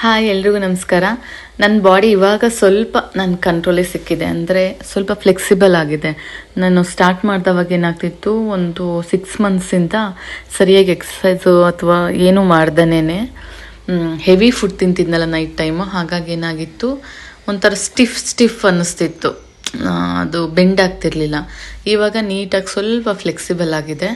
Hi, ಎಲ್ರಿಗೂ ನಮಸ್ಕಾರ. ನನ್ನ ಬಾಡಿ ಇವಾಗ ಸ್ವಲ್ಪ ನನ್ನ ಕಂಟ್ರೋಲಿಗೆ ಸಿಕ್ಕಿದೆ. ಅಂದರೆ ಸ್ವಲ್ಪ ಫ್ಲೆಕ್ಸಿಬಲ್ ಆಗಿದೆ. ನಾನು ಸ್ಟಾರ್ಟ್ ಮಾಡಿದವಾಗ ಏನಾಗ್ತಿತ್ತು, ಒಂದು ಸಿಕ್ಸ್ ಮಂತ್ಸಿಂದ ಸರಿಯಾಗಿ ಎಕ್ಸಸೈಸು ಅಥವಾ ಏನೂ ಮಾಡ್ದೇನೆ ಹೆವಿ ಫುಡ್ ತಿಂತಿದ್ನಲ್ಲ ನೈಟ್ ಟೈಮು ಹಾಗಾಗಿ ಏನಾಗಿತ್ತು, ಒಂಥರ ಸ್ಟಿಫ್ ಸ್ಟಿಫ್ ಅನ್ನಿಸ್ತಿತ್ತು. ಅದು ಬೆಂಡ್ ಆಗ್ತಿರ್ಲಿಲ್ಲ. ಇವಾಗ ನೀಟಾಗಿ ಸ್ವಲ್ಪ ಫ್ಲೆಕ್ಸಿಬಲ್ ಆಗಿದೆ.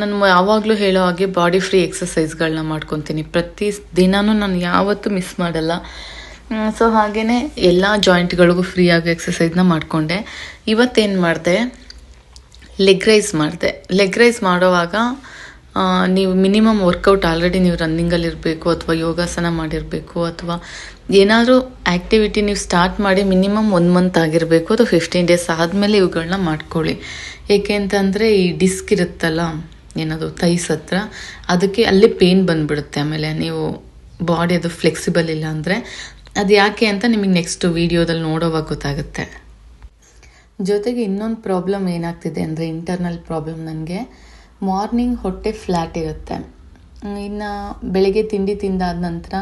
ನಾನು ಯಾವಾಗಲೂ ಹೇಳೋ ಹಾಗೆ ಬಾಡಿ ಫ್ರೀ ಎಕ್ಸಸೈಸ್ಗಳನ್ನ ಮಾಡ್ಕೊತೀನಿ. ಪ್ರತಿ ದಿನಾನೂ ನಾನು ಯಾವತ್ತೂ ಮಿಸ್ ಮಾಡಲ್ಲ. ಸೊ ಹಾಗೆಯೇ ಎಲ್ಲ ಜಾಯಿಂಟ್ಗಳಿಗೂ ಫ್ರೀ ಆಗಿ ಎಕ್ಸಸೈಸ್ನ ಮಾಡಿಕೊಂಡೆ. ಇವತ್ತೇನು ಮಾಡಿದೆ? ಲೆಗ್ ರೈಸ್ ಮಾಡಿದೆ. ಲೆಗ್ ರೈಸ್ ಮಾಡೋವಾಗ ನೀವು ಮಿನಿಮಮ್ ವರ್ಕೌಟ್ ಆಲ್ರೆಡಿ ನೀವು ರನ್ನಿಂಗಲ್ಲಿ ಇರಬೇಕು ಅಥವಾ ಯೋಗಾಸನ ಮಾಡಿರಬೇಕು, ಅಥವಾ ಏನಾದರೂ ಆ್ಯಕ್ಟಿವಿಟಿ ನೀವು ಸ್ಟಾರ್ಟ್ ಮಾಡಿ ಮಿನಿಮಮ್ ಒನ್ ಮಂತ್ ಆಗಿರಬೇಕು ಅಥವಾ ಫಿಫ್ಟೀನ್ ಡೇಸ್ ಆದಮೇಲೆ ಇವುಗಳನ್ನ ಮಾಡ್ಕೊಳ್ಳಿ. ಏಕೆ ಅಂತಂದರೆ ಈ ಡಿಸ್ಕ್ ಇರುತ್ತಲ್ಲ ಏನದು ತೈಸ್ ಹತ್ರ, ಅದಕ್ಕೆ ಅಲ್ಲಿ ಪೇನ್ ಬಂದ್ಬಿಡುತ್ತೆ. ಆಮೇಲೆ ನೀವು ಬಾಡಿ ಅದು ಫ್ಲೆಕ್ಸಿಬಲ್ ಇಲ್ಲ ಅಂದರೆ ಅದು ಯಾಕೆ ಅಂತ ನಿಮಗೆ ನೆಕ್ಸ್ಟ್ ವೀಡಿಯೋದಲ್ಲಿ ನೋಡೋವಾಗ ಗೊತ್ತಾಗುತ್ತೆ. ಜೊತೆಗೆ ಇನ್ನೊಂದು ಪ್ರಾಬ್ಲಮ್ ಏನಾಗ್ತಿದೆ ಅಂದರೆ ಇಂಟರ್ನಲ್ ಪ್ರಾಬ್ಲಮ್ ನನಗೆ. ಮಾರ್ನಿಂಗ್ ಹೊಟ್ಟೆ ಫ್ಲ್ಯಾಟ್ ಇರುತ್ತೆ. ಇನ್ನು ಬೆಳಗ್ಗೆ ತಿಂಡಿ ತಿಂದಾದ ನಂತರ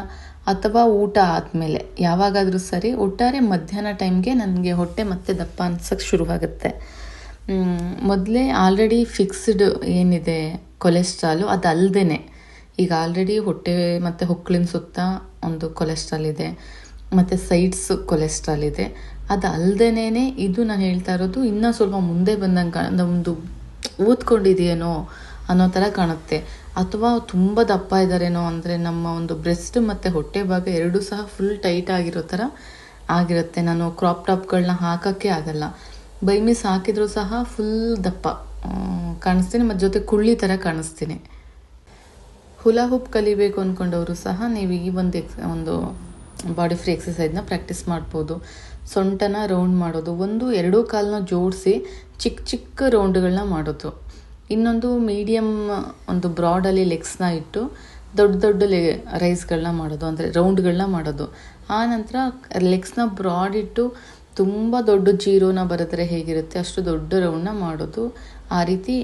ಅಥವಾ ಊಟ ಆದಮೇಲೆ, ಯಾವಾಗಾದರೂ ಸರಿ ಒಟ್ಟಾರೆ ಮಧ್ಯಾಹ್ನ ಟೈಮ್ಗೆ ನನಗೆ ಹೊಟ್ಟೆ ಮತ್ತೆ ದಪ್ಪ ಅನ್ಸೋಕ್ಕೆ ಶುರುವಾಗುತ್ತೆ. ಮೊದಲೇ ಆಲ್ರೆಡಿ ಫಿಕ್ಸ್ಡ್ ಏನಿದೆ ಕೊಲೆಸ್ಟ್ರಾಲು ಅದು ಅಲ್ಲದೇ ಈಗ ಆಲ್ರೆಡಿ ಹೊಟ್ಟೆ ಮತ್ತು ಹೊಕ್ಕಳಿನ ಸುತ್ತ ಒಂದು ಕೊಲೆಸ್ಟ್ರಾಲ್ ಇದೆ, ಮತ್ತು ಸೈಡ್ಸ್ ಕೊಲೆಸ್ಟ್ರಾಲ್ ಇದೆ. ಅದು ಅಲ್ಲದೇನೆ ಇದು ನಾನು ಹೇಳ್ತಾ ಇರೋದು, ಇನ್ನೂ ಸ್ವಲ್ಪ ಮುಂದೆ ಬಂದಂಗೆ ಒಂದು ಊದ್ಕೊಂಡಿದೆಯೇನೋ ಅನ್ನೋ ಥರ ಕಾಣುತ್ತೆ. ಅಥವಾ ತುಂಬ ದಪ್ಪ ಇದ್ದಾರೇನೋ ಅಂದರೆ ನಮ್ಮ ಒಂದು ಬ್ರೆಸ್ಟ್ ಮತ್ತು ಹೊಟ್ಟೆ ಭಾಗ ಎರಡೂ ಸಹ ಫುಲ್ ಟೈಟ್ ಆಗಿರೋ ಥರ ಆಗಿರುತ್ತೆ. ನಾನು ಕ್ರಾಪ್ ಟಾಪ್ಗಳನ್ನ ಹಾಕೋಕ್ಕೆ ಆಗಲ್ಲ. ಬೈ ಮಿಸ್ ಹಾಕಿದರೂ ಸಹ ಫುಲ್ ದಪ್ಪ. ಕಾಣಿಸ್ತೀನಿ. ಮತ್ತು ಜೊತೆ ಕುಳ್ಳಿ ಥರ ಕಾಣಿಸ್ತೀನಿ. ಹುಲ ಹುಪ್ ಕಲಿಬೇಕು ಅಂದ್ಕೊಂಡವರು ಸಹ ನೀವು ಈ ಒಂದು ಎಕ್ಸ್ ಒಂದು ಬಾಡಿ ಫ್ರೀ ಎಕ್ಸಸೈಸ್ನ ಪ್ರಾಕ್ಟೀಸ್ ಮಾಡ್ಬೋದು. ಸೊಂಟನ ರೌಂಡ್ ಮಾಡೋದು. ಒಂದು, ಎರಡೂ ಕಾಲನ್ನ ಜೋಡಿಸಿ ಚಿಕ್ಕ ಚಿಕ್ಕ ರೌಂಡ್ಗಳನ್ನ ಮಾಡೋದು. ಇನ್ನೊಂದು ಮೀಡಿಯಮ್ ಒಂದು ಬ್ರಾಡಲ್ಲಿ ಲೆಗ್ಸ್ನ ಇಟ್ಟು ದೊಡ್ಡ ದೊಡ್ಡ ಲೆ ರೈಸ್ಗಳನ್ನ ಮಾಡೋದು, ಅಂದರೆ ರೌಂಡ್ಗಳನ್ನ ಮಾಡೋದು. ಆ ನಂತರ ಲೆಗ್ಸ್ನ ಬ್ರಾಡ್ ಇಟ್ಟು ತುಂಬ ದೊಡ್ಡ ಜೀರೋನ ಬರೆದ್ರೆ ಹೇಗಿರುತ್ತೆ, ಅಷ್ಟು ದೊಡ್ಡ ರೌಂಡ್ನ ಮಾಡೋದು. ಆ ರೀತಿ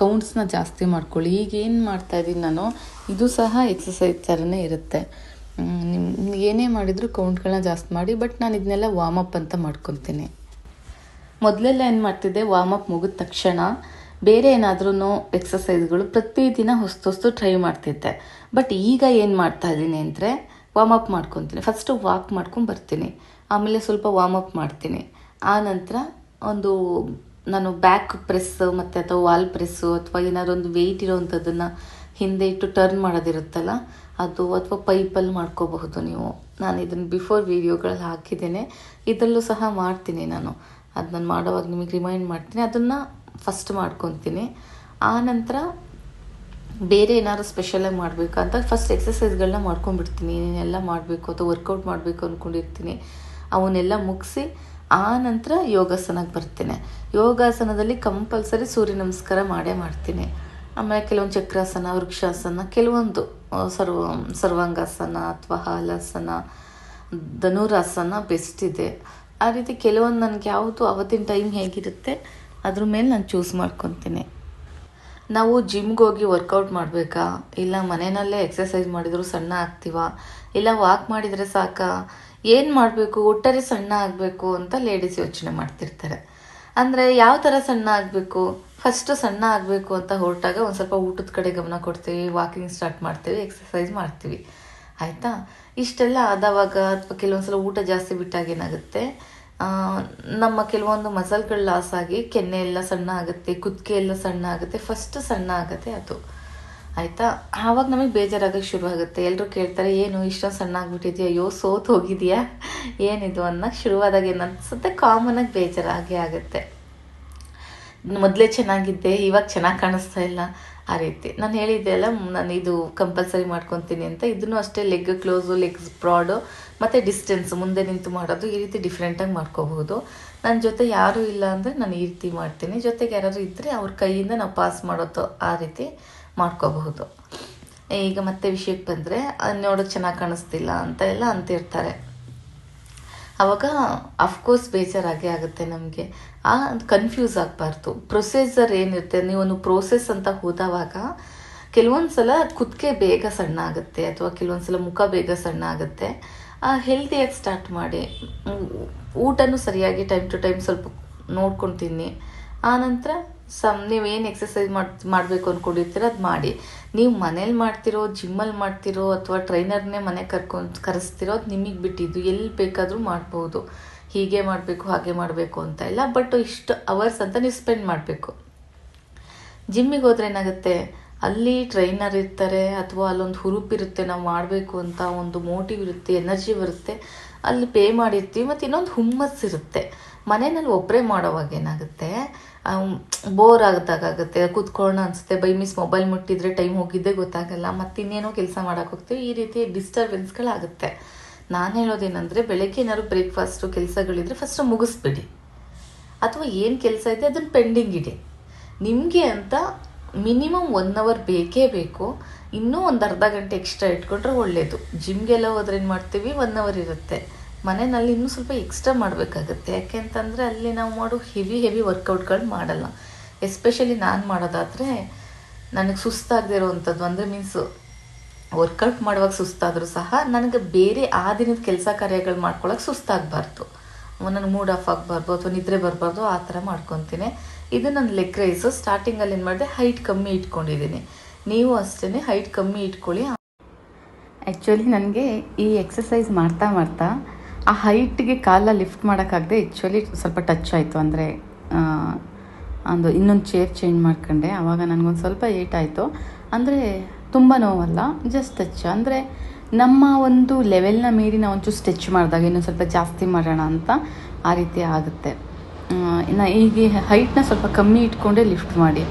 ಕೌಂಟ್ಸ್ನ ಜಾಸ್ತಿ ಮಾಡ್ಕೊಳ್ಳಿ. ಈಗ ಏನು ಮಾಡ್ತಾ ಇದ್ದೀನಿ ನಾನು, ಇದು ಸಹ ಎಕ್ಸಸೈಸ್ ಥರನೇ ಇರುತ್ತೆ. ನಿಮ್ಮ ಏನೇ ಮಾಡಿದರೂ ಕೌಂಟ್ಗಳನ್ನ ಜಾಸ್ತಿ ಮಾಡಿ ಬಟ್ ನಾನು ಇದನ್ನೆಲ್ಲ ವಾಮಪ್ ಅಂತ ಮಾಡ್ಕೊತೀನಿ ಮೊದಲೆಲ್ಲ ಏನು ಮಾಡ್ತಿದ್ದೆ ವಾಮಪ್ ಮುಗಿದ ತಕ್ಷಣ ಬೇರೆ ಏನಾದ್ರೂ ಎಕ್ಸಸೈಸ್ಗಳು ಪ್ರತಿದಿನ ಹೊಸ್ತು ಹೊಸ್ತು ಟ್ರೈ ಮಾಡ್ತಿದ್ದೆ. ಬಟ್ ಈಗ ಏನು ಮಾಡ್ತಾ ಇದ್ದೀನಿ ಅಂದರೆ ಅಪ್ ಮಾಡ್ಕೊತೀನಿ. ಫಸ್ಟು ವಾಕ್ ಮಾಡ್ಕೊಂಡು ಬರ್ತೀನಿ. ಆಮೇಲೆ ಸ್ವಲ್ಪ ವಾರ್ಮಪ್ ಮಾಡ್ತೀನಿ. ಆ ನಂತರ ಒಂದು ನಾನು ಬ್ಯಾಕ್ ಪ್ರೆಸ್ ಮತ್ತು ಅಥವಾ ವಾಲ್ ಪ್ರೆಸ್ಸು ಅಥವಾ ಏನಾದ್ರು ಒಂದು ವೆಯ್ಟ್ ಇರೋವಂಥದ್ದನ್ನು ಹಿಂದೆ ಇಟ್ಟು ಟರ್ನ್ ಮಾಡೋದಿರುತ್ತಲ್ಲ, ಅದು ಅಥವಾ ಪೈಪಲ್ಲಿ ಮಾಡ್ಕೋಬಹುದು ನೀವು. ನಾನು ಇದನ್ನು ಬಿಫೋರ್ ವೀಡಿಯೋಗಳಲ್ಲಿ ಹಾಕಿದ್ದೇನೆ. ಇದರಲ್ಲೂ ಸಹ ಮಾಡ್ತೀನಿ ನಾನು. ಅದು ನಾನು ಮಾಡೋವಾಗ ನಿಮಗೆ ರಿಮೈಂಡ್ ಮಾಡ್ತೀನಿ. ಅದನ್ನು ಫಸ್ಟ್ ಮಾಡ್ಕೊತೀನಿ. ಆ ನಂತರ ಬೇರೆ ಏನಾದ್ರು ಸ್ಪೆಷಲಾಗಿ ಮಾಡಬೇಕು ಅಂತ ಫಸ್ಟ್ ಎಕ್ಸಸೈಸ್ಗಳನ್ನ ಮಾಡ್ಕೊಂಡ್ಬಿಡ್ತೀನಿ. ಏನೇನೆಲ್ಲ ಮಾಡಬೇಕು ಅಥವಾ ವರ್ಕೌಟ್ ಮಾಡಬೇಕು ಅಂದ್ಕೊಂಡಿರ್ತೀನಿ ಅವನ್ನೆಲ್ಲ ಮುಗಿಸಿ ಆ ನಂತರ ಯೋಗಾಸನಕ್ಕೆ ಬರ್ತೀನಿ. ಯೋಗಾಸನದಲ್ಲಿ ಕಂಪಲ್ಸರಿ ಸೂರ್ಯ ನಮಸ್ಕಾರ ಮಾಡೇ ಮಾಡ್ತೀನಿ. ಆಮೇಲೆ ಕೆಲವೊಂದು ಚಕ್ರಾಸನ, ವೃಕ್ಷಾಸನ, ಕೆಲವೊಂದು ಸರ್ವ, ಸರ್ವಾಂಗಾಸನ ಅಥವಾ ಹಾಲಾಸನ, ಧನುರಾಸನ ಬೆಸ್ಟ್ ಇದೆ. ಆ ರೀತಿ ಕೆಲವೊಂದು ನನಗೆ ಯಾವುದು ಅವತ್ತಿನ ಟೈಮ್ ಹೇಗಿರುತ್ತೆ? ಅದ್ರ ಮೇಲೆ ನಾನು ಚೂಸ್ ಮಾಡ್ಕೊತೀನಿ. ನಾವು ಜಿಮ್ಗೆ ಹೋಗಿ ವರ್ಕೌಟ್ ಮಾಡಬೇಕಾ? ಇಲ್ಲ ಮನೆಯಲ್ಲೇ ಎಕ್ಸಸೈಸ್ ಮಾಡಿದರೂ ಸಣ್ಣ ಆಗ್ತೀವ? ಇಲ್ಲ ವಾಕ್ ಮಾಡಿದರೆ ಸಾಕಾ? ಏನು ಮಾಡಬೇಕು? ಒಟ್ಟಾರೆ ಸಣ್ಣ ಆಗಬೇಕು ಅಂತ ಲೇಡೀಸ್ ಯೋಚನೆ ಮಾಡ್ತಿರ್ತಾರೆ. ಅಂದರೆ ಯಾವ ಥರ ಸಣ್ಣ ಆಗಬೇಕು? ಫಸ್ಟು ಸಣ್ಣ ಆಗಬೇಕು ಅಂತ ಹೊರಟಾಗ ಒಂದು ಸ್ವಲ್ಪ ಊಟದ ಕಡೆ ಗಮನ ಕೊಡ್ತೀವಿ ವಾಕಿಂಗ್ ಸ್ಟಾರ್ಟ್ ಮಾಡ್ತೀವಿ ಎಕ್ಸಸೈಸ್ ಮಾಡ್ತೀವಿ. ಆಯಿತಾ? ಇಷ್ಟೆಲ್ಲ ಆದವಾಗ ಅಥವಾ ಕೆಲವೊಂದು ಸಲ ಊಟ ಜಾಸ್ತಿ ಬಿಟ್ಟಾಗ ಏನಾಗುತ್ತೆ? ನಮ್ಮ ಕೆಲವೊಂದು ಮಸಲ್ಗಳು ಲಾಸ್ ಆಗಿ ಕೆನ್ನೆ ಎಲ್ಲ ಸಣ್ಣ ಆಗುತ್ತೆ, ಕುದ್ಕೆ ಎಲ್ಲ ಸಣ್ಣ ಆಗುತ್ತೆ ಫಸ್ಟ್ ಸಣ್ಣ ಆಗುತ್ತೆ ಅದು. ಆಯಿತಾ? ಆವಾಗ ನಮಗೆ ಬೇಜಾರಾಗಕ್ಕೆ ಶುರು ಆಗುತ್ತೆ. ಎಲ್ಲರೂ ಕೇಳ್ತಾರೆ, ಏನು ಇಷ್ಟೊಂದು ಸಣ್ಣ ಆಗಿಬಿಟ್ಟಿದ್ಯಾ? ಅಯ್ಯೋ, ಸೋತ್ ಹೋಗಿದೆಯಾ? ಏನಿದು? ಅನ್ನೋಕ್ಕೆ ಶುರುವಾದಾಗ ಏನು ಕಾಮನಾಗಿ ಬೇಜಾರಾಗೇ ಆಗುತ್ತೆ. ಮೊದಲೇ ಚೆನ್ನಾಗಿದ್ದೆ, ಇವಾಗ ಚೆನ್ನಾಗಿ ಕಾಣಿಸ್ತಾ ಇಲ್ಲ. ಆ ರೀತಿ. ನಾನು ಹೇಳಿದ್ದೆ ಅಲ್ಲ ನಾನು ಇದು ಕಂಪಲ್ಸರಿ ಮಾಡ್ಕೊತೀನಿ ಅಂತ. ಇದನ್ನು ಅಷ್ಟೇ ಲೆಗ್ ಕ್ಲೋಸು ಲೆಗ್ಸ್ ಬ್ರಾಡು ಮತ್ತು ಡಿಸ್ಟೆನ್ಸ್ ಮುಂದೆ ನಿಂತು ಮಾಡೋದು ಈ ರೀತಿ ಡಿಫ್ರೆಂಟಾಗಿ ಮಾಡ್ಕೋಬಹುದು. ನನ್ನ ಜೊತೆ ಯಾರೂ ಇಲ್ಲ ಅಂದರೆ ನಾನು ಈ ರೀತಿ ಮಾಡ್ತೀನಿ. ಜೊತೆಗೆ ಯಾರಾದರೂ ಇದ್ದರೆ ಅವ್ರ ಕೈಯಿಂದ ನಾವು ಪಾಸ್ ಮಾಡೋದು ಆ ರೀತಿ ಮಾಡ್ಕೋಬಹುದು. ಈಗ ಮತ್ತೆ ವಿಷಯಕ್ಕೆ ಬಂದರೆ ನೋಡೋಕೆ ಚೆನ್ನಾಗಿ ಕಾಣಿಸ್ತಿಲ್ಲ ಅಂತ ಎಲ್ಲ ಅಂತಿರ್ತಾರೆ. ಅವಾಗ ಅಫ್ಕೋರ್ಸ್ ಬೇಜಾರಾಗೇ ಆಗುತ್ತೆ ನಮಗೆ. ಆ ಕನ್ಫ್ಯೂಸ್ ಆಗಬಾರ್ದು. ಪ್ರೊಸೀಜರ್ ಏನಿರುತ್ತೆ, ನೀವೊಂದು ಪ್ರೋಸೆಸ್ ಅಂತ ಹೋದವಾಗ, ಕೆಲವೊಂದು ಸಲ ಕುತ್ತಿಗೆ ಬೇಗ ಸಣ್ಣ ಆಗುತ್ತೆ, ಅಥವಾ ಕೆಲವೊಂದು ಸಲ ಮುಖ ಬೇಗ ಸಣ್ಣ ಆಗುತ್ತೆ. ಹೆಲ್ದಿಯಾಗಿ ಸ್ಟಾರ್ಟ್ ಮಾಡಿ. ಊಟನೂ ಸರಿಯಾಗಿ ಟೈಮ್ ಟು ಟೈಮ್ ಸ್ವಲ್ಪ ನೋಡ್ಕೊಂಡು ತಿನ್ನಿ ಆನಂತರ ಸಮ್ ನೀವೇನು ಎಕ್ಸಸೈಸ್ ಮಾಡಿ ಮಾಡಬೇಕು ಅಂದ್ಕೊಂಡಿರ್ತೀರ ಅದು ಮಾಡಿ. ನೀವು ಮನೇಲಿ ಮಾಡ್ತಿರೋ ಜಿಮ್ಮಲ್ಲಿ ಮಾಡ್ತಿರೋ ಅಥವಾ ಟ್ರೈನರ್ನೇ ಮನೆ ಕರ್ಕೊಂಡು ಕರೆಸ್ತಿರೋ ಅದು ನಿಮಗೆ ಬಿಟ್ಟಿದ್ದು. ಎಲ್ಲಿ ಬೇಕಾದರೂ ಮಾಡ್ಬೋದು. ಹೀಗೆ ಮಾಡಬೇಕು, ಹಾಗೆ ಮಾಡಬೇಕು ಅಂತ ಇಲ್ಲ. ಬಟ್ ಇಷ್ಟು ಅವರ್ಸ್ ಅಂತ ನೀವು ಸ್ಪೆಂಡ್ ಮಾಡಬೇಕು. ಜಿಮ್ಮಿಗೆ ಹೋದ್ರೆ ಏನಾಗುತ್ತೆ? ಅಲ್ಲಿ ಟ್ರೈನರ್ ಇರ್ತಾರೆ ಅಥವಾ ಅಲ್ಲೊಂದು ಹುರುಪಿರುತ್ತೆ ನಾವು ಮಾಡಬೇಕು ಅಂತ ಒಂದು ಮೋಟಿವ್ ಇರುತ್ತೆ ಎನರ್ಜಿ ಬರುತ್ತೆ. ಅಲ್ಲಿ ಪೇ ಮಾಡಿರ್ತೀವಿ, ಮತ್ತು ಇನ್ನೊಂದು ಹುಮ್ಮಸ್ಸಿರುತ್ತೆ ಮನೆಯಲ್ಲಿ ಒಬ್ಬರೇ ಮಾಡೋವಾಗ ಏನಾಗುತ್ತೆ ಬೋರ್ ಆಗದಾಗುತ್ತೆ ಕೂತ್ಕೊಳ್ಳೋಣ ಅನಿಸುತ್ತೆ, ಬೈ ಮಿಸ್ ಮೊಬೈಲ್ ಮುಟ್ಟಿದ್ರೆ ಟೈಮ್ ಹೋಗಿದ್ದೇ ಗೊತ್ತಾಗಲ್ಲ, ಮತ್ತು ಇನ್ನೇನೋ ಕೆಲಸ ಮಾಡೋಕೆ ಹೋಗ್ತೀವಿ, ಈ ರೀತಿ ಡಿಸ್ಟರ್ಬೆನ್ಸ್ಗಳಾಗುತ್ತೆ ನಾನು ಹೇಳೋದೇನೆಂದರೆ, ಬೆಳಗ್ಗೆ ಏನಾದ್ರು ಬ್ರೇಕ್ಫಾಸ್ಟು ಕೆಲಸಗಳಿದ್ರೆ ಫಸ್ಟು ಮುಗಿಸ್ಬಿಡಿ. ಅಥವಾ ಏನು ಕೆಲಸ ಇದೆ ಅದನ್ನು ಪೆಂಡಿಂಗ್ ಇಡಿ. ನಿಮಗೆ ಅಂತ ಮಿನಿಮಮ್ ಒನ್ ಅವರ್ ಬೇಕೇ ಬೇಕು. ಇನ್ನೂ ಒಂದು ಅರ್ಧ ಗಂಟೆ ಎಕ್ಸ್ಟ್ರಾ ಇಟ್ಕೊಂಡ್ರೆ ಒಳ್ಳೆಯದು ಜಿಮ್ಗೆಲ್ಲ ಹೋದ್ರೆ ಏನು ಮಾಡ್ತೀವಿ? ಒನ್ ಅವರ್ ಇರುತ್ತೆ. ಮನೆಯಲ್ಲಿ ಇನ್ನೂ ಸ್ವಲ್ಪ ಎಕ್ಸ್ಟ್ರಾ ಮಾಡಬೇಕಾಗತ್ತೆ. ಯಾಕೆಂತಂದರೆ ಅಲ್ಲಿ ನಾವು ಮಾಡೋ ಹೆವಿ ಹೆವಿ ವರ್ಕೌಟ್ಗಳು ಮಾಡಲ್ಲ. ಎಸ್ಪೆಷಲಿ ನಾನು ಮಾಡೋದಾದರೆ ನನಗೆ ಸುಸ್ತಾಗದೇ ಇರೋವಂಥದ್ದು. ಅಂದರೆ ಮೀನ್ಸ್ ವರ್ಕೌಟ್ ಮಾಡುವಾಗ ಸುಸ್ತಾದರೂ ಸಹ ನನಗೆ ಬೇರೆ ಆ ದಿನದ ಕೆಲಸ ಕಾರ್ಯಗಳು ಮಾಡ್ಕೊಳ್ಳೋಕೆ ಸುಸ್ತಾಗಬಾರ್ದು. ನನಗೆ ಮೂಡ್ ಆಫ್ ಆಗಬಾರ್ದು ಅಥವಾ ನಿದ್ರೆ ಬರಬಾರ್ದು, ಆ ಥರ ಮಾಡ್ಕೊತೀನಿ. ಇದು ನನ್ನ ಲೆಗ್ ರೈಸು ಸ್ಟಾರ್ಟಿಂಗಲ್ಲಿ ಏನು ಮಾಡಿದೆ? ಹೈಟ್ ಕಮ್ಮಿ ಇಟ್ಕೊಂಡಿದ್ದೀನಿ. ನೀವು ಅಷ್ಟೇ ಹೈಟ್ ಕಮ್ಮಿ ಇಟ್ಕೊಳ್ಳಿ. ಆ್ಯಕ್ಚುಲಿ ನನಗೆ ಈ ಎಕ್ಸಸೈಸ್ ಮಾಡ್ತಾ ಮಾಡ್ತಾ ಆ ಹೈಟ್ಗೆ ಕಾಲ ಲಿಫ್ಟ್ ಮಾಡೋಕ್ಕಾಗದೆ ಆ್ಯಕ್ಚುಲಿ ಸ್ವಲ್ಪ ಟಚ್ ಆಯಿತು. ಅಂದರೆ ಒಂದು ಇನ್ನೊಂದು ಚೇರ್ ಚೇಂಜ್ ಮಾಡ್ಕೊಂಡೆ. ಆವಾಗ ನನಗೊಂದು ಸ್ವಲ್ಪ ಏಟ್ ಆಯಿತು. ಅಂದರೆ ತುಂಬ ನೋವಲ್ಲ ಜಸ್ಟ್ ಟಚ್ ಅಂದರೆ ನಮ್ಮ ಒಂದು ಲೆವೆಲ್ನ ಮೀರಿ ನಾವು ಒಂಚೂರು ಸ್ಟೆಚ್ ಮಾಡಿದಾಗ ಇನ್ನೊಂದು ಸ್ವಲ್ಪ ಜಾಸ್ತಿ ಮಾಡೋಣ ಅಂತ ಆ ರೀತಿ ಆಗುತ್ತೆ. ಇನ್ನು ಈಗ ಹೈಟ್ನ ಸ್ವಲ್ಪ ಕಮ್ಮಿ ಇಟ್ಕೊಂಡೇ ಲಿಫ್ಟ್ ಮಾಡಿ.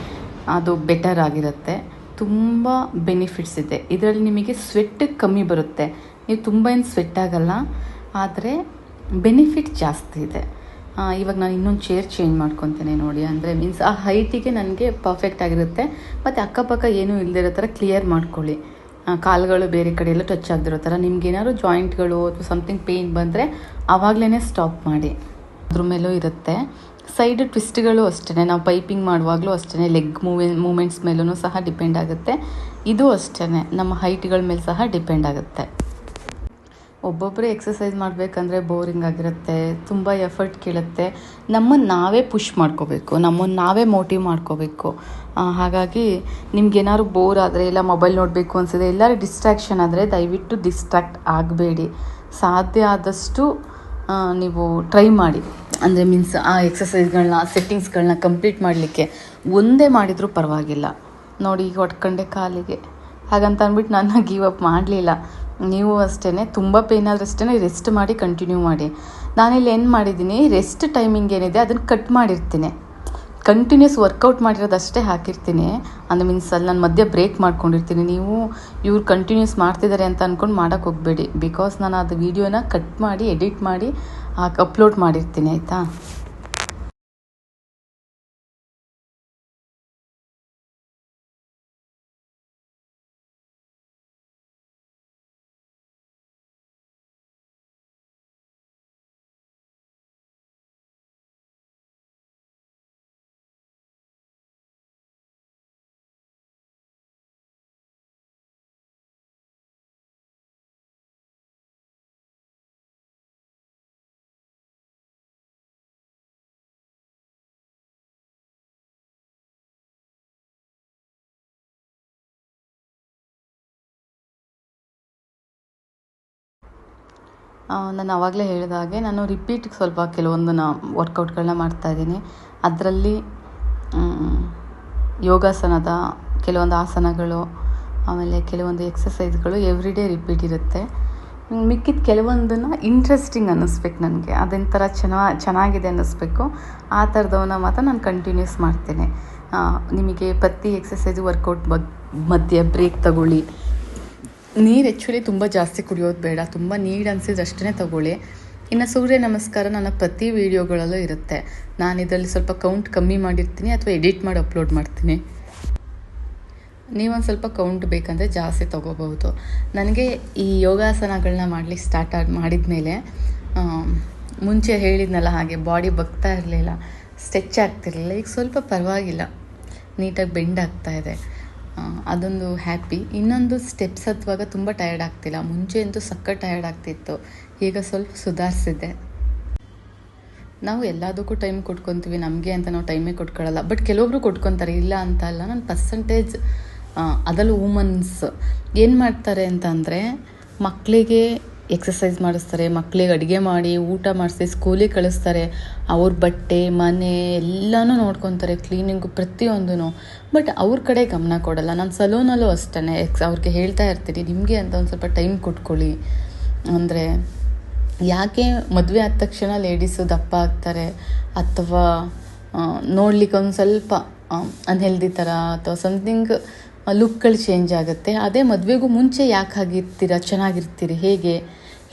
ಅದು ಬೆಟರ್ ಆಗಿರುತ್ತೆ. ತುಂಬ ಬೆನಿಫಿಟ್ಸ್ ಇದೆ. ಇದರಲ್ಲಿ ನಿಮಗೆ ಸ್ವೆಟ್ ಕಮ್ಮಿ ಬರುತ್ತೆ. ನೀವು ತುಂಬ ಏನು ಸ್ವೆಟ್ ಆಗಲ್ಲ, ಆದರೆ ಬೆನಿಫಿಟ್ ಜಾಸ್ತಿ ಇದೆ. ಇವಾಗ ನಾನು ಇನ್ನೊಂದು ಚೇರ್ ಚೇಂಜ್ ಮಾಡ್ಕೊತೇನೆ ನೋಡಿ. ಅಂದರೆ ಮೀನ್ಸ್ ಆ ಹೈಟಿಗೆ ನನಗೆ ಪರ್ಫೆಕ್ಟ್ ಆಗಿರುತ್ತೆ. ಮತ್ತು ಅಕ್ಕಪಕ್ಕ ಏನೂ ಇಲ್ಲದಿರೋ ಥರ ಕ್ಲಿಯರ್ ಮಾಡ್ಕೊಳ್ಳಿ. ಕಾಲುಗಳು ಬೇರೆ ಕಡೆ ಎಲ್ಲ ಟಚ್ ಆಗದಿರೋ ಥರ. ನಿಮ್ಗೇನಾದ್ರು ಜಾಯಿಂಟ್ಗಳು ಅಥವಾ ಸಮಥಿಂಗ್ ಪೇಯ್ನ್ ಬಂದರೆ ಆವಾಗಲೇ ಸ್ಟಾಪ್ ಮಾಡಿ. ಅದ್ರ ಮೇಲೂ ಇರುತ್ತೆ. ಸೈಡ್ ಟ್ವಿಸ್ಟ್ಗಳು ಅಷ್ಟೇ ನಾವು ಪೈಪಿಂಗ್ ಮಾಡುವಾಗಲೂ ಅಷ್ಟೇ ಲೆಗ್ ಮೂವೆ, ಮೂಮೆಂಟ್ಸ್ ಮೇಲೂ ಸಹ ಡಿಪೆಂಡ್ ಆಗುತ್ತೆ. ಇದು ಅಷ್ಟೇ ನಮ್ಮ ಹೈಟ್ಗಳ ಮೇಲೆ ಸಹ ಡಿಪೆಂಡ್ ಆಗುತ್ತೆ. ಒಬ್ಬೊಬ್ಬರೇ ಎಕ್ಸಸೈಸ್ ಮಾಡಬೇಕಂದ್ರೆ ಬೋರಿಂಗ್ ಆಗಿರುತ್ತೆ, ತುಂಬ ಎಫರ್ಟ್ ಕೇಳುತ್ತೆ. ನಮ್ಮನ್ನು ನಾವೇ ಪುಷ್ ಮಾಡ್ಕೋಬೇಕು ನಮ್ಮನ್ನು ನಾವೇ ಮೋಟಿವ್ ಮಾಡ್ಕೋಬೇಕು. ಹಾಗಾಗಿ ನಿಮ್ಗೇನಾದ್ರು ಬೋರ್ ಆದರೆ, ಇಲ್ಲ ಮೊಬೈಲ್ ನೋಡಬೇಕು ಅನಿಸಿದೆ ಎಲ್ಲರೂ ಡಿಸ್ಟ್ರಾಕ್ಷನ್ ಆದರೆ ದಯವಿಟ್ಟು ಡಿಸ್ಟ್ರಾಕ್ಟ್ ಆಗಬೇಡಿ. ಸಾಧ್ಯ ಆದಷ್ಟು ನೀವು ಟ್ರೈ ಮಾಡಿ. ಅಂದರೆ ಮೀನ್ಸ್ ಆ ಎಕ್ಸಸೈಸ್ಗಳನ್ನ ಸೆಟ್ಟಿಂಗ್ಸ್ಗಳನ್ನ ಕಂಪ್ಲೀಟ್ ಮಾಡಲಿಕ್ಕೆ ಒಂದೇ ಮಾಡಿದರೂ ಪರವಾಗಿಲ್ಲ. ನೋಡಿ ಈಗ ಹೊಡ್ಕೊಂಡೆ ಕಾಲಿಗೆ. ಹಾಗಂತ ಅಂದ್ಬಿಟ್ಟು ನಾನು ಗೀವ್ ಅಪ್ ಮಾಡಲಿಲ್ಲ. ನೀವು ಅಷ್ಟೇ ತುಂಬ ಪೇನ್ ಆದ್ರೆ ಅಷ್ಟೇ ರೆಸ್ಟ್ ಮಾಡಿ ಕಂಟಿನ್ಯೂ ಮಾಡಿ. ನಾನಿಲ್ಲಿ ಏನು ಮಾಡಿದ್ದೀನಿ ರೆಸ್ಟ್ ಟೈಮಿಂಗ್ ಏನಿದೆ ಅದನ್ನು ಕಟ್ ಮಾಡಿರ್ತೀನಿ. ಕಂಟಿನ್ಯೂಸ್ ವರ್ಕೌಟ್ ಮಾಡಿರೋದಷ್ಟೇ ಹಾಕಿರ್ತೀನಿ. ಅಂದರೆ ಮೀನ್ಸ್ ಅಲ್ಲಿ ನಾನು ಮಧ್ಯೆ ಬ್ರೇಕ್ ಮಾಡ್ಕೊಂಡಿರ್ತೀನಿ. ನೀವು, ಇವ್ರು ಕಂಟಿನ್ಯೂಸ್ ಮಾಡ್ತಿದ್ದಾರೆ ಅಂತ ಅಂದ್ಕೊಂಡು ಮಾಡೋಕ್ಕೆ ಹೋಗಬೇಡಿ. ಬಿಕಾಸ್ ನಾನು ಅದು ವೀಡಿಯೋನ ಕಟ್ ಮಾಡಿ ಎಡಿಟ್ ಮಾಡಿ ಹಾಕಿ ಅಪ್ಲೋಡ್ ಮಾಡಿರ್ತೀನಿ ಆಯಿತಾ? ನಾನು ಆವಾಗಲೇ ಹೇಳಿದ ಹಾಗೆ ನಾನು ರಿಪೀಟ್ ಸ್ವಲ್ಪ ಕೆಲವೊಂದನ್ನ ವರ್ಕೌಟ್ಗಳನ್ನ ಮಾಡ್ತಾಯಿದ್ದೀನಿ ಅದರಲ್ಲಿ ಯೋಗಾಸನದ ಕೆಲವೊಂದು ಆಸನಗಳು, ಆಮೇಲೆ ಕೆಲವೊಂದು ಎಕ್ಸಸೈಸ್ಗಳು ಎವ್ರಿ ಡೇ ರಿಪೀಟ್ ಇರುತ್ತೆ. ಮಿಕ್ಕಿದ ಕೆಲವೊಂದನ್ನು ಇಂಟ್ರೆಸ್ಟಿಂಗ್ ಅನ್ನಿಸ್ಬೇಕು ನನಗೆ. ಅದೊಂಥರ ಚೆನ್ನ, ಚೆನ್ನಾಗಿದೆ ಅನ್ನಿಸ್ಬೇಕು. ಆ ಥರದವನ್ನ ಮಾತ್ರ ನಾನು ಕಂಟಿನ್ಯೂಸ್ ಮಾಡ್ತೇನೆ. ನಿಮಗೆ ಪ್ರತಿ ಎಕ್ಸಸೈಸು ವರ್ಕೌಟ್ ಮಧ್ಯೆ ಬ್ರೇಕ್ ತಗೊಳ್ಳಿ. ನೀರು ಆ್ಯಕ್ಚುಲಿ ತುಂಬ ಜಾಸ್ತಿ ಕುಡಿಯೋದು ಬೇಡ, ತುಂಬ ನೀರು ಅನಿಸಿದ್ರೆ ಅಷ್ಟೇ ತಗೊಳ್ಳಿ. ಇನ್ನು ಸೂರ್ಯ ನಮಸ್ಕಾರ ನನ್ನ ಪ್ರತಿ ವೀಡಿಯೋಗಳಲ್ಲೂ ಇರುತ್ತೆ. ನಾನು ಇದರಲ್ಲಿ ಸ್ವಲ್ಪ ಕೌಂಟ್ ಕಮ್ಮಿ ಮಾಡಿರ್ತೀನಿ ಅಥವಾ ಎಡಿಟ್ ಮಾಡಿ ಅಪ್ಲೋಡ್ ಮಾಡ್ತೀನಿ. ನೀವೊಂದು ಸ್ವಲ್ಪ ಕೌಂಟ್ ಬೇಕಂದರೆ ಜಾಸ್ತಿ ತೊಗೋಬಹುದು. ನನಗೆ ಈ ಯೋಗಾಸನಗಳನ್ನ ಮಾಡಲಿಕ್ಕೆ ಸ್ಟಾರ್ಟ್ ಆಗಿ ಮಾಡಿದ ಮೇಲೆ ಮುಂಚೆ ಹೇಳಿದ್ನಲ್ಲ ಹಾಗೆ ಬಾಡಿ ಬಗ್ತಾ ಇರಲಿಲ್ಲ ಸ್ಟ್ರೆಚ್ ಆಗ್ತಿರಲಿಲ್ಲ, ಈಗ ಸ್ವಲ್ಪ ಪರವಾಗಿಲ್ಲ. ನೀಟಾಗಿ ಬೆಂಡ್ ಆಗ್ತಾ ಇದೆ. ಅದೊಂದು ಹ್ಯಾಪಿ ಇನ್ನೊಂದು ಸ್ಟೆಪ್ಸ್ ಹತ್ತುವಾಗ ತುಂಬ ಟಯರ್ಡ್ ಆಗ್ತಿಲ್ಲ. ಮುಂಚೆ ಅಂತೂ ಸಕ್ಕ ಟಯರ್ಡ್ ಆಗ್ತಿತ್ತು. ಈಗ ಸ್ವಲ್ಪ ಸುಧಾರಿಸಿದೆ. ನಾವು ಎಲ್ಲದಕ್ಕೂ ಟೈಮ್ ಕೊಟ್ಕೊತೀವಿ. ನಮಗೆ ಅಂತ ನಾವು ಟೈಮೇ ಕೊಟ್ಕೊಳ್ಳಲ್ಲ ಬಟ್ ಕೆಲವೊಬ್ರು ಕೊಟ್ಕೊತಾರೆ. ಇಲ್ಲ ಅಂತ ಅಲ್ಲ. ನನ್ನ ಪರ್ಸಂಟೇಜ್ ಅದರಲ್ಲೂ ವುಮನ್ಸ್ ಏನು ಮಾಡ್ತಾರೆ ಅಂತಂದರೆ ಮಕ್ಕಳಿಗೆ ಎಕ್ಸಸೈಸ್ ಮಾಡಿಸ್ತಾರೆ ಮಕ್ಕಳಿಗೆ ಅಡುಗೆ ಮಾಡಿ, ಊಟ ಮಾಡಿಸಿ ಸ್ಕೂಲಿಗೆ ಕಳಿಸ್ತಾರೆ. ಅವ್ರ ಬಟ್ಟೆ, ಮನೆ ಎಲ್ಲನೂ ನೋಡ್ಕೊತಾರೆ ಕ್ಲೀನಿಂಗು ಪ್ರತಿಯೊಂದೂ ಬಟ್ ಅವ್ರ ಕಡೆ ಗಮನ ಕೊಡಲ್ಲ. ನಾನು ಸಲೂನಲ್ಲೂ ಅಷ್ಟೇ ಎಕ್ಸ್ ಅವ್ರಿಗೆ ಹೇಳ್ತಾ ಇರ್ತೀನಿ, ನಿಮಗೆ ಅಂತ ಒಂದು ಸ್ವಲ್ಪ ಟೈಮ್ ಕೊಟ್ಕೊಳ್ಳಿ. ಅಂದರೆ, ಯಾಕೆ ಮದುವೆ ಆದ ತಕ್ಷಣ ಲೇಡೀಸು ದಪ್ಪ ಆಗ್ತಾರೆ? ಅಥವಾ ನೋಡ್ಲಿಕ್ಕೆ ಒಂದು ಸ್ವಲ್ಪ ಅನ್ಹೆಲ್ದಿ ಥರ ಅಥವಾ ಸಮಥಿಂಗ್ ಲುಕ್ಗಳು ಚೇಂಜ್ ಆಗುತ್ತೆ. ಅದೇ ಮದುವೆಗೂ ಮುಂಚೆ ಯಾಕೆ ಆಗಿರ್ತೀರ ಚೆನ್ನಾಗಿರ್ತೀರಿ? ಹೇಗೆ?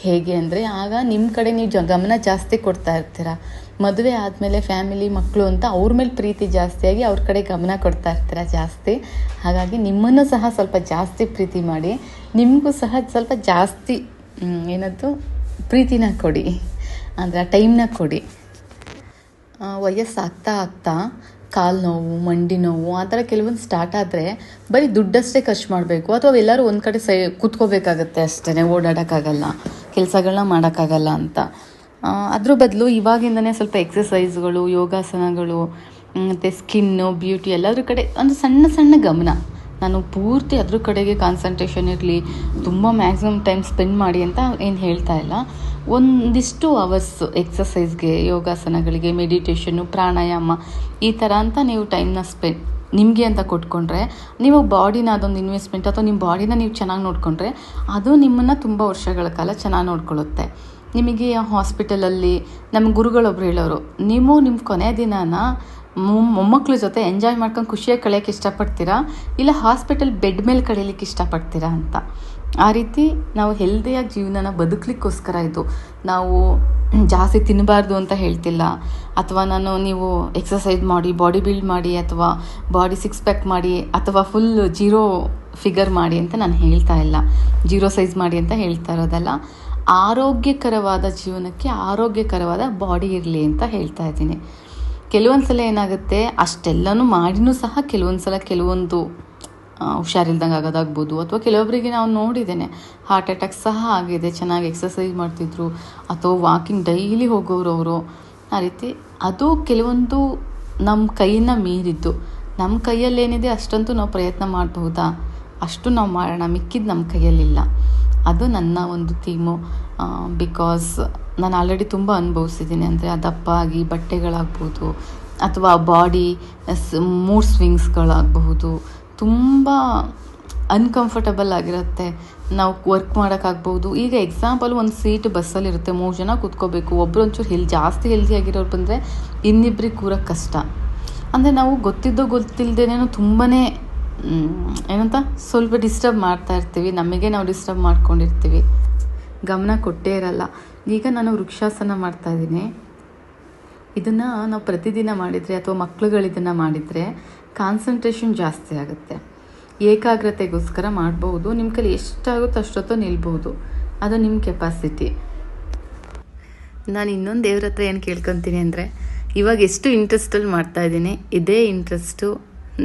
ಹೇಗೆ ಅಂದರೆ ಆಗ ನಿಮ್ಮ ಕಡೆ ನೀವು ಜ ಗಮನ ಜಾಸ್ತಿ ಕೊಡ್ತಾ ಇರ್ತೀರ? ಮದುವೆ ಆದಮೇಲೆ ಫ್ಯಾಮಿಲಿ ಮಕ್ಕಳು ಅಂತ ಅವ್ರ ಮೇಲೆ ಪ್ರೀತಿ ಜಾಸ್ತಿಯಾಗಿ ಅವ್ರ ಕಡೆ ಗಮನ ಕೊಡ್ತಾ ಇರ್ತೀರ ಜಾಸ್ತಿ? ಹಾಗಾಗಿ ನಿಮ್ಮನ್ನು ಸಹ ಸ್ವಲ್ಪ ಜಾಸ್ತಿ ಪ್ರೀತಿ ಮಾಡಿ, ನಿಮಗೂ ಸಹ ಸ್ವಲ್ಪ ಜಾಸ್ತಿ ಏನದು? ಪ್ರೀತಿನ ಕೊಡಿ. ಅಂದರೆ ಆ ಟೈಮ್ನ ಕೊಡಿ. ವಯಸ್ಸಾಗ್ತಾ ಆಗ್ತಾ, ಕಾಲು ನೋವು, ಮಂಡಿ ನೋವು, ಆ ಥರ ಕೆಲವೊಂದು ಸ್ಟಾರ್ಟ್ ಆದರೆ ಬರೀ ದುಡ್ಡಷ್ಟೇ ಖರ್ಚು ಮಾಡಬೇಕು. ಅಥವಾ ಎಲ್ಲರೂ ಒಂದು ಕಡೆ ಸೈ ಕೂತ್ಕೋಬೇಕಾಗತ್ತೆ ಅಷ್ಟೇ ಓಡಾಡೋಕ್ಕಾಗಲ್ಲ. ಕೆಲಸಗಳನ್ನ ಮಾಡೋಕ್ಕಾಗಲ್ಲ ಅಂತ. ಅದ್ರ ಬದಲು ಇವಾಗಿಂದನೇ ಸ್ವಲ್ಪ ಎಕ್ಸಸೈಸ್ಗಳು ಯೋಗಾಸನಗಳು ಮತ್ತು ಸ್ಕಿನ್ನು ಬ್ಯೂಟಿ ಎಲ್ಲದ್ರ ಕಡೆ ಒಂದು ಸಣ್ಣ ಸಣ್ಣ ಗಮನ. ನಾನು ಪೂರ್ತಿ ಅದ್ರ ಕಡೆಗೆ ಕಾನ್ಸಂಟ್ರೇಷನ್ ಇರಲಿ, ತುಂಬ ಮ್ಯಾಕ್ಸಿಮಮ್ ಟೈಮ್ ಸ್ಪೆಂಡ್ ಮಾಡಿ ಅಂತ ಏನು ಹೇಳ್ತಾ ಇಲ್ಲ. ಒಂದಿಷ್ಟು ಅವರ್ಸ್ ಎಕ್ಸಸೈಸ್ಗೆ ಯೋಗಾಸನಗಳಿಗೆ ಮೆಡಿಟೇಷನ್ನು ಪ್ರಾಣಾಯಾಮ ಈ ಥರ ಅಂತ ನೀವು ಟೈಮ್ನ ಸ್ಪೆಂಡ್ ನಿಮಗೆ ಅಂತ ಕೊಟ್ಕೊಂಡ್ರೆ, ನೀವು ಬಾಡಿನ ಅದೊಂದು ಇನ್ವೆಸ್ಟ್ಮೆಂಟ್ ಅಥವಾ ನಿಮ್ಮ ಬಾಡಿನ ನೀವು ಚೆನ್ನಾಗಿ ನೋಡಿಕೊಂಡ್ರೆ, ಅದು ನಿಮ್ಮನ್ನು ತುಂಬ ವರ್ಷಗಳ ಕಾಲ ಚೆನ್ನಾಗಿ ನೋಡ್ಕೊಳ್ಳುತ್ತೆ. ನಿಮಗೆ ಹಾಸ್ಪಿಟಲಲ್ಲಿ ನಮ್ಮ ಗುರುಗಳೊಬ್ರು ಹೇಳೋರು, ನೀವು ನಿಮ್ಮ ಕೊನೆ ದಿನಾನ ಮೊಮ್ಮಕ್ಕಳ ಜೊತೆ ಎಂಜಾಯ್ ಮಾಡ್ಕೊಂಡು ಖುಷಿಯಾಗಿ ಕಳೆಯೋಕ್ಕೆ ಇಷ್ಟಪಡ್ತೀರಾ? ಇಲ್ಲ ಹಾಸ್ಪಿಟಲ್ ಬೆಡ್ ಮೇಲೆ ಕಳೀಲಿಕ್ಕೆ ಇಷ್ಟಪಡ್ತೀರಾ? ಅಂತ. ಆ ರೀತಿ ನಾವು ಹೆಲ್ದಿಯಾಗಿ ಜೀವನನ ಬದುಕಲಿಕ್ಕೋಸ್ಕರ ಇದು. ನಾವು ಜಾಸ್ತಿ ತಿನ್ನಬಾರ್ದು ಅಂತ ಹೇಳ್ತಿಲ್ಲ. ಅಥವಾ ನಾನು ನೀವು ಎಕ್ಸಸೈಸ್ ಮಾಡಿ ಬಾಡಿ ಬಿಲ್ಡ್ ಮಾಡಿ, ಅಥವಾ ಬಾಡಿ ಸಿಕ್ಸ್ ಪ್ಯಾಕ್ ಮಾಡಿ, ಅಥವಾ ಫುಲ್ ಜೀರೋ ಫಿಗರ್ ಮಾಡಿ ಅಂತ ನಾನು ಹೇಳ್ತಾ ಇಲ್ಲ. ಜೀರೋ ಸೈಜ್ ಮಾಡಿ ಅಂತ ಹೇಳ್ತಾ ಇರೋದಲ್ಲ. ಆರೋಗ್ಯಕರವಾದ ಜೀವನಕ್ಕೆ ಆರೋಗ್ಯಕರವಾದ ಬಾಡಿ ಇರಲಿ ಅಂತ ಹೇಳ್ತಾ ಇದ್ದೀನಿ. ಕೆಲವೊಂದು ಸಲ ಏನಾಗುತ್ತೆ, ಅಷ್ಟೆಲ್ಲನೂ ಮಾಡಿನೂ ಸಹ ಕೆಲವೊಂದು ಸಲ ಕೆಲವೊಂದು ಹುಷಾರಿಲ್ದಂಗೆ ಆಗೋದಾಗ್ಬೋದು. ಅಥವಾ ಕೆಲವೊಬ್ಬರಿಗೆ ನಾವು ನೋಡಿದ್ದೇನೆ ಹಾರ್ಟ್ ಅಟ್ಯಾಕ್ ಸಹ ಆಗಿದೆ, ಚೆನ್ನಾಗಿ ಎಕ್ಸಸೈಸ್ ಮಾಡ್ತಿದ್ರು, ಅಥವಾ ವಾಕಿಂಗ್ ಡೈಲಿ ಹೋಗೋರು ಅವರು ಆ ರೀತಿ ಅದು ಕೆಲವೊಂದು ನಮ್ಮ ಕೈಯಿಂದ ಮೀರಿದ್ದು. ನಮ್ಮ ಕೈಯಲ್ಲೇನಿದೆ ಅಷ್ಟಂತೂ ನಾವು ಪ್ರಯತ್ನ ಮಾಡಬಹುದಾ? ಅಷ್ಟು ನಾವು ಮಾಡೋಣ ಮಿಕ್ಕಿದ್ದು ನಮ್ಮ ಕೈಯಲ್ಲಿಲ್ಲ. ಅದು ನನ್ನ ಒಂದು ಥೀಮು. ಬಿಕಾಸ್ ನಾನು ಆಲ್ರೆಡಿ ತುಂಬ ಅನುಭವಿಸಿದ್ದೀನಿ. ಅಂದರೆ ಆ ದಪ್ಪ ಆಗಿ ಬಟ್ಟೆಗಳಾಗ್ಬೋದು, ಅಥವಾ ಬಾಡಿ ಮೂಡ್ ಸ್ವಿಂಗ್ಸ್ಗಳಾಗಬಹುದು ತುಂಬ ಅನ್ಕಂಫರ್ಟಬಲ್ ಆಗಿರುತ್ತೆ. ನಾವು ವರ್ಕ್ ಮಾಡೋಕ್ಕಾಗ್ಬೋದು ಈಗ ಎಕ್ಸಾಂಪಲ್ ಒಂದು ಸೀಟ್ ಬಸ್ಸಲ್ಲಿರುತ್ತೆ ಮೂರು ಜನ ಕೂತ್ಕೋಬೇಕು. ಒಬ್ಬರು ಒಂಚೂರು ಹೆಲ್ ಜಾಸ್ತಿ ಹೆಲ್ದಿ ಆಗಿರೋರು ಬಂದರೆ ಇನ್ನಿಬ್ರಿಗೆ ಕೂರೋಕ್ಕೆ ಕಷ್ಟ. ಅಂದರೆ ನಾವು ಗೊತ್ತಿದ್ದೋ ಗೊತ್ತಿಲ್ಲದೇನೋ ತುಂಬಾ ಏನಂತ? ಸ್ವಲ್ಪ ಡಿಸ್ಟರ್ಬ್ ಮಾಡ್ತಾ ಇರ್ತೀವಿ. ನಮಗೆ ನಾವು ಡಿಸ್ಟರ್ಬ್ ಮಾಡ್ಕೊಂಡಿರ್ತೀವಿ. ಗಮನ ಕೊಟ್ಟೇ ಇರಲ್ಲ. ಈಗ ನಾನು ವೃಕ್ಷಾಸನ ಮಾಡ್ತಾ ಇದ್ದೀನಿ. ಇದನ್ನು ನಾವು ಪ್ರತಿದಿನ ಮಾಡಿದರೆ ಅಥವಾ ಮಕ್ಳುಗಳು ಇದನ್ನು ಮಾಡಿದರೆ ಕಾನ್ಸಂಟ್ರೇಷನ್ ಜಾಸ್ತಿ ಆಗುತ್ತೆ. ಏಕಾಗ್ರತೆಗೋಸ್ಕರ ಮಾಡಬಹುದು. ನಿಮ್ಮ ಕೈಲಿ ಎಷ್ಟಾಗುತ್ತೋ ಅಷ್ಟೊತ್ತು ನಿಲ್ಬೋದು ಅದು ನಿಮ್ಮ ಕೆಪಾಸಿಟಿ. ನಾನು ಇನ್ನೊಂದು ದೇವ್ರ ಹತ್ರ ಏನು ಕೇಳ್ಕೊತೀನಿ ಅಂದರೆ, ಇವಾಗ ಎಷ್ಟು ಇಂಟ್ರೆಸ್ಟಲ್ಲಿ ಮಾಡ್ತಾ ಇದ್ದೀನಿ, ಇದೇ ಇಂಟ್ರೆಸ್ಟು.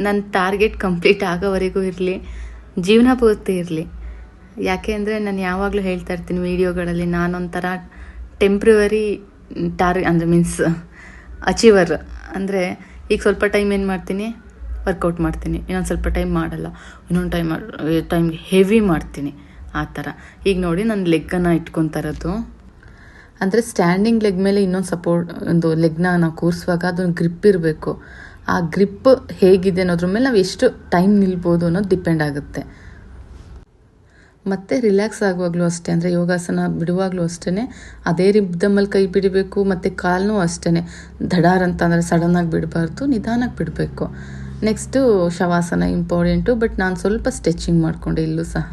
ನನ್ನ ಟಾರ್ಗೆಟ್ ಕಂಪ್ಲೀಟ್ ಆಗೋವರೆಗೂ ಇರಲಿ, ಜೀವನ ಪೂರ್ತಿ ಇರಲಿ. ಯಾಕೆ ಅಂದರೆ ನಾನು ಯಾವಾಗಲೂ ಹೇಳ್ತಾ ಇರ್ತೀನಿ ವೀಡಿಯೋಗಳಲ್ಲಿ, ನಾನೊಂಥರ ಟೆಂಪ್ರವರಿ ಟಾರ್, ಅಂದರೆ ಮೀನ್ಸ್ ಅಚೀವರ್ ಅಂದರೆ ಈಗ ಸ್ವಲ್ಪ ಟೈಮ್ ಏನು ಮಾಡ್ತೀನಿ ವರ್ಕೌಟ್ ಮಾಡ್ತೀನಿ. ಇನ್ನೊಂದು ಸ್ವಲ್ಪ ಟೈಮ್ ಮಾಡಲ್ಲ. ಇನ್ನೊಂದು ಟೈಮ್ ಟೈಮ್ ಹೆವಿ ಮಾಡ್ತೀನಿ. ಆ ಥರ ಈಗ ನೋಡಿ ನಾನು ಲೆಗ್ಗನ್ನು ಇಟ್ಕೊತಾ ಇರೋದು. ಅಂದರೆ ಸ್ಟ್ಯಾಂಡಿಂಗ್ ಲೆಗ್ ಮೇಲೆ ಇನ್ನೊಂದು ಸಪೋರ್ಟ್ ಒಂದು ಲೆಗ್ನ ನಾವು ಕೂರಿಸುವಾಗ ಅದೊಂದು ಗ್ರಿಪ್ ಇರಬೇಕು. ಆ ಗ್ರಿಪ್ ಹೇಗಿದೆ ಅನ್ನೋದ್ರ ಮೇಲೆ ನಾವು ಎಷ್ಟು ಟೈಮ್ ನಿಲ್ಬೋದು ಅನ್ನೋದು ಡಿಪೆಂಡ್ ಆಗುತ್ತೆ. ಮತ್ತು ರಿಲ್ಯಾಕ್ಸ್ ಆಗುವಾಗಲೂ ಅಷ್ಟೇ. ಅಂದರೆ ಯೋಗಾಸನ ಬಿಡುವಾಗಲೂ ಅಷ್ಟೇ ಅದೇ ರಿಬ್ದಮ್ಮಲ್ಲಿ ಕೈ ಬಿಡಬೇಕು, ಮತ್ತು ಕಾಲೂ ಅಷ್ಟೇ ದಡಾರ್ ಅಂತ ಅಂದರೆ ಸಡನ್ನಾಗಿ ಬಿಡಬಾರ್ದು ನಿಧಾನಕ್ಕೆ ಬಿಡಬೇಕು. ನೆಕ್ಸ್ಟು ಶವಾಸನ ಇಂಪಾರ್ಟೆಂಟು ಬಟ್ ನಾನು ಸ್ವಲ್ಪ ಸ್ಟೆಚ್ಚಿಂಗ್ ಮಾಡಿಕೊಂಡೆ ಇಲ್ಲೂ ಸಹ.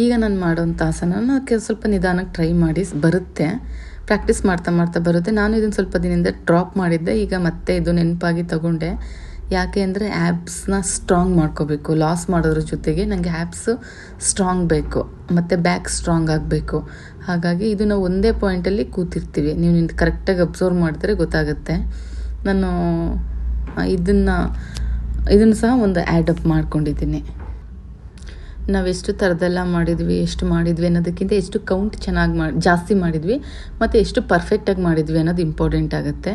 ಈಗ ನಾನು ಮಾಡೋಂಥ ಆಸನನ ಸ್ವಲ್ಪ ನಿಧಾನಕ್ಕೆ ಟ್ರೈ ಮಾಡಿ ಬರುತ್ತೆ. ಪ್ರಾಕ್ಟೀಸ್ ಮಾಡ್ತಾ ಮಾಡ್ತಾ ಬರುತ್ತೆ. ನಾನು ಇದನ್ನು ಸ್ವಲ್ಪ ದಿನದಿಂದ ಡ್ರಾಪ್ ಮಾಡಿದ್ದೆ. ಈಗ ಮತ್ತೆ ಇದು ನೆನಪಾಗಿ ತಗೊಂಡೆ. ಯಾಕೆ ಅಂದರೆ ಆ್ಯಬ್ಸ್ನ ಸ್ಟ್ರಾಂಗ್ ಮಾಡ್ಕೋಬೇಕು. ಲಾಸ್ ಮಾಡೋದ್ರ ಜೊತೆಗೆ ನನಗೆ ಆ್ಯಪ್ಸು ಸ್ಟ್ರಾಂಗ್ ಬೇಕು. ಮತ್ತು ಬ್ಯಾಕ್ ಸ್ಟ್ರಾಂಗ್ ಆಗಬೇಕು. ಹಾಗಾಗಿ ಇದು ನಾವು ಒಂದೇ ಪಾಯಿಂಟಲ್ಲಿ ಕೂತಿರ್ತೀವಿ. ನೀವು ನಿಂದು ಕರೆಕ್ಟಾಗಿ ಅಬ್ಸರ್ವ್ ಮಾಡಿದ್ರೆ ಗೊತ್ತಾಗುತ್ತೆ. ನಾನು ಇದನ್ನು ಇದನ್ನು ಸಹ ಒಂದು ಆ್ಯಡಪ್ ಮಾಡ್ಕೊಂಡಿದ್ದೀನಿ. ನಾವು ನಾವೆಷ್ಟು ಥರದ್ದೆಲ್ಲ ಮಾಡಿದ್ವಿ, ಎಷ್ಟು ಮಾಡಿದ್ವಿ ಅನ್ನೋದಕ್ಕಿಂತ ಎಷ್ಟು ಕೌಂಟ್ ಚೆನ್ನಾಗಿ ಮಾಡಿ ಜಾಸ್ತಿ ಮಾಡಿದ್ವಿ ಮತ್ತು ಎಷ್ಟು ಪರ್ಫೆಕ್ಟಾಗಿ ಮಾಡಿದ್ವಿ ಅನ್ನೋದು ಇಂಪಾರ್ಟೆಂಟ್ ಆಗುತ್ತೆ.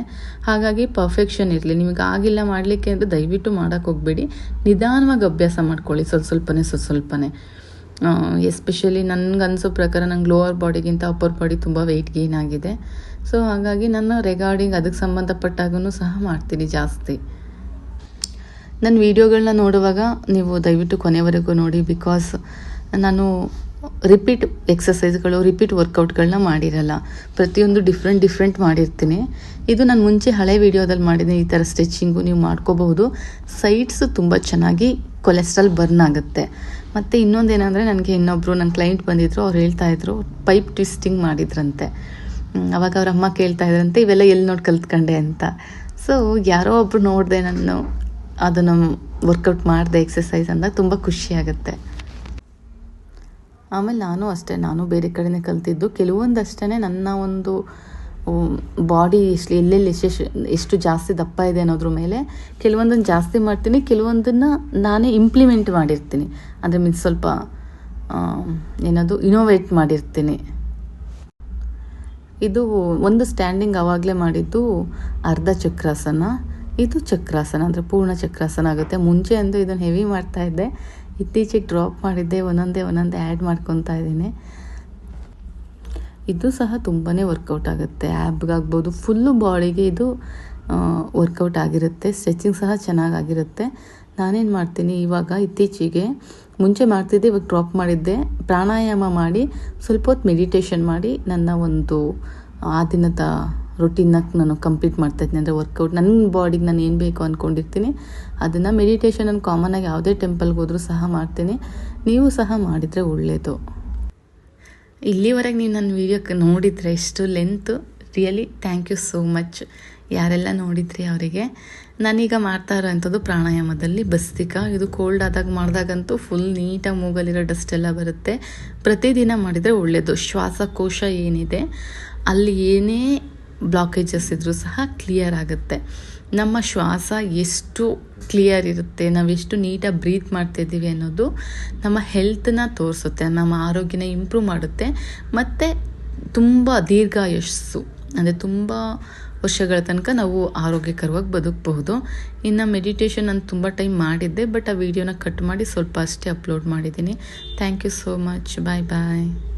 ಹಾಗಾಗಿ ಪರ್ಫೆಕ್ಷನ್ ಇರಲಿ, ನಿಮಗೆ ಆಗಿಲ್ಲ ಮಾಡಲಿಕ್ಕೆ ಅಂದರೆ ದಯವಿಟ್ಟು ಮಾಡೋಕ್ಕೆ ಹೋಗಬೇಡಿ. ನಿಧಾನವಾಗಿ ಅಭ್ಯಾಸ ಮಾಡ್ಕೊಳ್ಳಿ, ಸ್ವಲ್ಪ ಸ್ವಲ್ಪನೇ ಸ್ವಲ್ಪ ಸ್ವಲ್ಪನೇ. ಎಸ್ಪೆಷಲಿ ನನಗೆ ಅನಿಸೋ ಪ್ರಕಾರ ನಂಗೆ ಲೋವರ್ ಬಾಡಿಗಿಂತ ಅಪ್ಪರ್ ಬಾಡಿ ತುಂಬ ವೆಯ್ಟ್ ಗೇನ್ ಆಗಿದೆ. ಸೊ ಹಾಗಾಗಿ ನಾನು ರೆಗಾರ್ಡಿಂಗ್ ಅದಕ್ಕೆ ಸಂಬಂಧಪಟ್ಟಾಗೂ ಸಹ ಮಾಡ್ತೀನಿ ಜಾಸ್ತಿ. ನನ್ನ ವೀಡಿಯೋಗಳನ್ನ ನೋಡುವಾಗ ನೀವು ದಯವಿಟ್ಟು ಕೊನೆವರೆಗೂ ನೋಡಿ ಬಿಕಾಸ್ ನಾನು ರಿಪೀಟ್ ಎಕ್ಸಸೈಸ್ಗಳು ರಿಪೀಟ್ ವರ್ಕೌಟ್ಗಳನ್ನ ಮಾಡಿರಲ್ಲ. ಪ್ರತಿಯೊಂದು ಡಿಫ್ರೆಂಟ್ ಡಿಫ್ರೆಂಟ್ ಮಾಡಿರ್ತೀನಿ. ಇದು ನಾನು ಮುಂಚೆ ಹಳೆ ವೀಡಿಯೋದಲ್ಲಿ ಮಾಡಿದ್ದೀನಿ ಈ ಥರ ಸ್ಟಿಚಿಂಗು ನೀವು ಮಾಡ್ಕೋಬಹುದು. ಸೈಟ್ಸ್ ತುಂಬ ಚೆನ್ನಾಗಿ ಕೊಲೆಸ್ಟ್ರಾಲ್ ಬರ್ನ್ ಆಗುತ್ತೆ. ಮತ್ತು ಇನ್ನೊಂದೇನೆಂದರೆ, ನನಗೆ ಇನ್ನೊಬ್ಬರು ನನ್ನ ಕ್ಲೈಂಟ್ ಬಂದಿದ್ದರು ಅವ್ರು ಹೇಳ್ತಾ ಇದ್ರು ಪೈಪ್ ಟ್ವಿಸ್ಟಿಂಗ್ ಮಾಡಿದ್ರಂತೆ. ಅವಾಗ ಅವ್ರ ಅಮ್ಮ ಕೇಳ್ತಾ ಇದ್ರಂತೆ ಇವೆಲ್ಲ ಎಲ್ಲಿ ನೋಡಿ ಕಲ್ತ್ಕೊಂಡೆ ಅಂತ. ಸೊ ಯಾರೋ ಒಬ್ರು ನೋಡಿದೆ ನಾನು ಅದನ್ನು ವರ್ಕೌಟ್ ಮಾಡಿದೆ ಎಕ್ಸಸೈಸ್ ಅಂದಾಗ ತುಂಬ ಖುಷಿ ಆಗುತ್ತೆ. ಆಮೇಲೆ ನಾನು ಅಷ್ಟೇ, ನಾನು ಬೇರೆ ಕಡೆನೇ ಕಲ್ತಿದ್ದು. ಕೆಲವೊಂದಷ್ಟೇ ನನ್ನ ಒಂದು ಬಾಡಿ ಎಷ್ಟು, ಎಲ್ಲೆಲ್ಲಿ ಎಷ್ಟೆಷ್ಟು ಎಷ್ಟು ಜಾಸ್ತಿ ದಪ್ಪ ಇದೆ ಅನ್ನೋದ್ರ ಮೇಲೆ ಕೆಲವೊಂದನ್ನು ಜಾಸ್ತಿ ಮಾಡ್ತೀನಿ, ಕೆಲವೊಂದನ್ನು ನಾನೇ ಇಂಪ್ಲಿಮೆಂಟ್ ಮಾಡಿರ್ತೀನಿ. ಅಂದರೆ ಮೀನ್ಸ್ ಸ್ವಲ್ಪ ಏನದು ಇನೋವೇಟ್ ಮಾಡಿರ್ತೀನಿ. ಇದು ಒಂದು ಸ್ಟ್ಯಾಂಡಿಂಗ್ ಆವಾಗಲೇ ಮಾಡಿದ್ದು ಅರ್ಧ ಚಕ್ರಾಸನ. ಇದು ಚಕ್ರಾಸನ ಅಂದರೆ ಪೂರ್ಣ ಚಕ್ರಾಸನ ಆಗುತ್ತೆ. ಮುಂಚೆ ಅಂದು ಇದನ್ನು ಹೆವಿ ಮಾಡ್ತಾ ಇದ್ದೆ. ಇತ್ತೀಚೆಗೆ ಡ್ರಾಪ್ ಮಾಡಿದ್ದೆ, ಒಂದೊಂದೇ ಒಂದೊಂದೇ ಆ್ಯಡ್ ಮಾಡ್ಕೊತಾ ಇದ್ದೀನಿ. ಇದು ಸಹ ತುಂಬಾ ವರ್ಕೌಟ್ ಆಗುತ್ತೆ. ಆ್ಯಬ್ಗಾಗ್ಬೋದು ಫುಲ್ಲು ಬಾಡಿಗೆ ಇದು ವರ್ಕೌಟ್ ಆಗಿರುತ್ತೆ. ಸ್ಟ್ರೆಚಿಂಗ್ ಸಹ ಚೆನ್ನಾಗಾಗಿರುತ್ತೆ ನಾನೇನು ಮಾಡ್ತೀನಿ, ಇವಾಗ ಇತ್ತೀಚೆಗೆ ಮುಂಚೆ ಮಾಡ್ತಿದ್ದೆ, ಇವಾಗ ಡ್ರಾಪ್ ಮಾಡಿದ್ದೆ. ಪ್ರಾಣಾಯಾಮ ಮಾಡಿ, ಸ್ವಲ್ಪ ಹೊತ್ತು ಮೆಡಿಟೇಷನ್ ಮಾಡಿ ನನ್ನ ಒಂದು ಆ ದಿನದ ರೊಟೀನ್ನ ನಾನು ಕಂಪ್ಲೀಟ್ ಮಾಡ್ತಾಯಿದ್ದೀನಿ ಅಂದರೆ ವರ್ಕೌಟ್ ನನ್ನ ಬಾಡಿಗೆ ನಾನು ಏನು ಬೇಕು ಅಂದ್ಕೊಂಡಿರ್ತೀನಿ ಅದನ್ನು ಮೆಡಿಟೇಷನ್ ನಾನು ಕಾಮನಾಗಿ ಯಾವುದೇ ಟೆಂಪಲ್ಗೆ ಹೋದರೂ ಸಹ ಮಾಡ್ತೀನಿ. ನೀವು ಸಹ ಮಾಡಿದರೆ ಒಳ್ಳೆಯದು ಇಲ್ಲಿವರೆಗೆ ನೀವು ನನ್ನ ವೀಡಿಯೋಕ್ಕೆ ನೋಡಿದರೆ ಎಷ್ಟು length really thank you so much ಯಾರೆಲ್ಲ ನೋಡಿದ್ರಿ ಅವರಿಗೆ? ನಾನೀಗ ಮಾಡ್ತಾ ಇರೋವಂಥದ್ದು ಪ್ರಾಣಾಯಾಮದಲ್ಲಿ ಬಸ್ತಿಕ. ಇದು ಕೋಲ್ಡ್ ಆದಾಗ ಮಾಡಿದಾಗಂತೂ ಫುಲ್ ನೀಟಾಗಿ ಮೂಗಲ್ಲಿರೋ ಡಸ್ಟ್ ಎಲ್ಲ ಬರುತ್ತೆ. ಪ್ರತಿದಿನ ಮಾಡಿದರೆ ಒಳ್ಳೆಯದು ಶ್ವಾಸಕೋಶ ಏನಿದೆ, ಅಲ್ಲಿ ಏನೇ ಬ್ಲಾಕೇಜಸ್ ಇದ್ದರೂ ಸಹ ಕ್ಲಿಯರ್ ಆಗುತ್ತೆ. ನಮ್ಮ ಶ್ವಾಸ ಎಷ್ಟು ಕ್ಲಿಯರ್ ಇರುತ್ತೆ, ನಾವು ಎಷ್ಟು ನೀಟಾಗಿ ಬ್ರೀತ್ ಮಾಡ್ತಿದ್ದೀವಿ ಅನ್ನೋದು ನಮ್ಮ ಹೆಲ್ತನ್ನ ತೋರಿಸುತ್ತೆ, ನಮ್ಮ ಆರೋಗ್ಯನ ಇಂಪ್ರೂವ್ ಮಾಡುತ್ತೆ. ಮತ್ತು ತುಂಬ ದೀರ್ಘಾಯಸ್ಸು, ಅಂದರೆ ತುಂಬ ವರ್ಷಗಳ ತನಕ ನಾವು ಆರೋಗ್ಯಕರವಾಗಿ ಬದುಕಬಹುದು. ಇನ್ನು ಮೆಡಿಟೇಷನ್ ನಾನು ತುಂಬ ಟೈಮ್ ಮಾಡಿದ್ದೆ ಬಟ್ ಆ ವಿಡಿಯೋನ ಕಟ್ ಮಾಡಿ ಸ್ವಲ್ಪ ಅಷ್ಟೇ ಅಪ್ಲೋಡ್ ಮಾಡಿದ್ದೀನಿ. Thank you so much bye bye